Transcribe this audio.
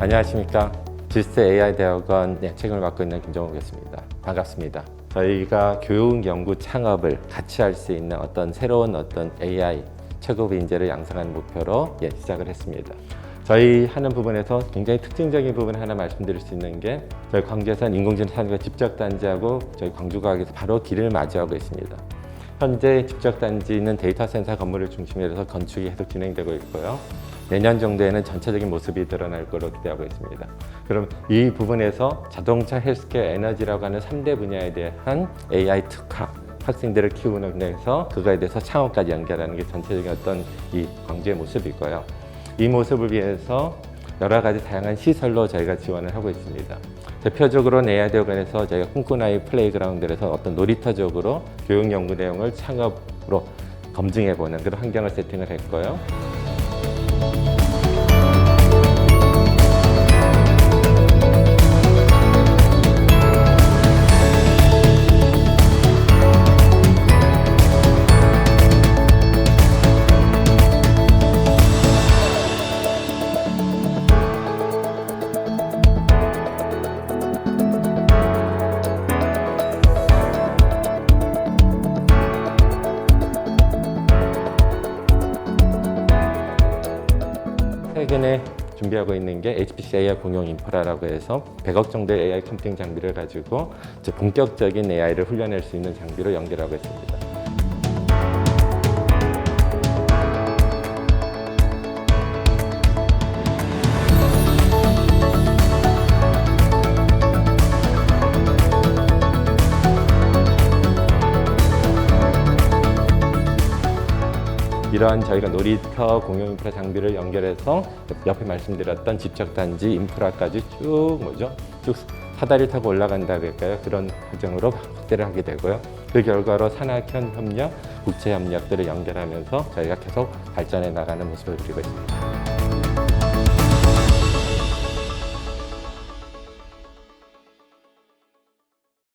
안녕하십니까. 질스 AI 대학원 네, 책임을 맡고 있는 김정욱이었습니다. 반갑습니다. 저희가 교육 연구 창업을 같이 할 수 있는 어떤 새로운 어떤 AI 최고급 인재를 양성하는 목표로 예, 시작을 했습니다. 저희 하는 부분에서 굉장히 특징적인 부분 하나 말씀드릴 수 있는 게 저희 광주에서는 인공지능 산업과 집적 단지하고 저희 광주과학에서 바로 길을 마주하고 있습니다. 현재 집적 단지는 데이터 센터 건물을 중심으로 해서 건축이 계속 진행되고 있고요. 내년 정도에는 전체적인 모습이 드러날 것으로 기대하고 있습니다. 그럼 이 부분에서 자동차, 헬스케어, 에너지라고 하는 3대 분야에 대한 AI 특화 학생들을 키우는 데서 그거에 대해서 창업까지 연결하는 게 전체적인 어떤 이 광주의 모습이고요. 이 모습을 위해서 여러 가지 다양한 시설로 저희가 지원을 하고 있습니다. 대표적으로 에아대학원에서 저희가 꿈꾸나이 플레이그라운드에서 어떤 놀이터적으로 교육 연구 내용을 창업으로 검증해보는 그런 환경을 세팅을 했고요. 최근에 준비하고 있는 게 HPC AI 공용 인프라라고 해서 100억 정도의 AI 컴퓨팅 장비를 가지고 본격적인 AI를 훈련할 수 있는 장비로 연결하고 있습니다. 이러한 저희가 놀이터 공용 인프라 장비를 연결해서 옆에 말씀드렸던 집적단지 인프라까지 쭉 뭐죠? 쭉 사다리 타고 올라간다 그럴까요? 그런 과정으로 확대를 하게 되고요. 그 결과로 산학현 협력, 국제 협력들을 연결하면서 저희가 계속 발전해 나가는 모습을 그리고 있습니다.